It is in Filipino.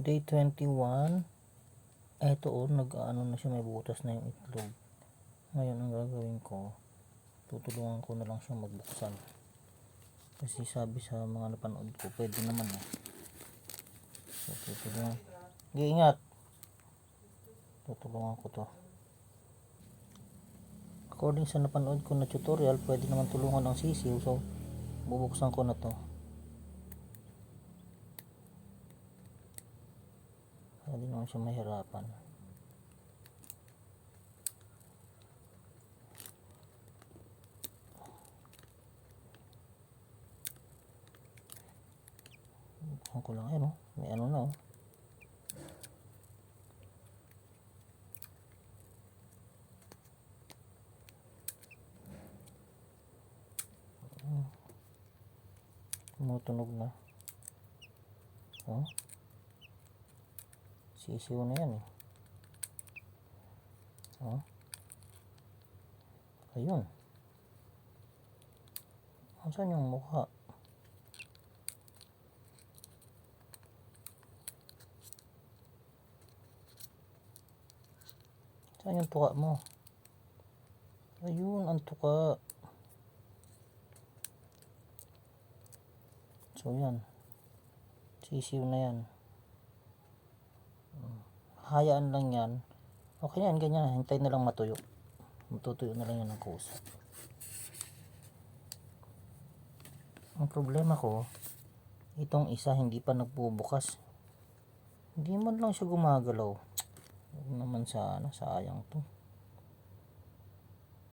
Day 21. Eto oh, nag-ano na siya, may butas na yung itlog. Ngayon, ang gagawin ko, tutulungan ko na lang siya magbuksan. Kasi sabi sa mga napanood ko, pwede naman eh. So, tutulungan. Sige, ingat. Tutulungan ko to. According sa napanood ko na tutorial, pwede naman tulungan ang sisiw. So, bubuksan ko na to. Hindi naman siya mahirapan. Buksan ko lang yan oh. May ano na oh. Hmm. Tumutunog na. Oh. Sisiw na yan eh. Oh. Ayun. Saan yung mukha? Saan yung tuka mo? Ayun, ang tuka. So, yan. Sisiw na yan. Hayaan lang yan. Okay yan, ganyan. Hintay na lang matuyo. Matutuyo na lang yan ng kusa. Ang problema ko, itong isa hindi pa nagbubukas. Hindi man lang siya gumagalaw. Huwag naman sana, sayang to.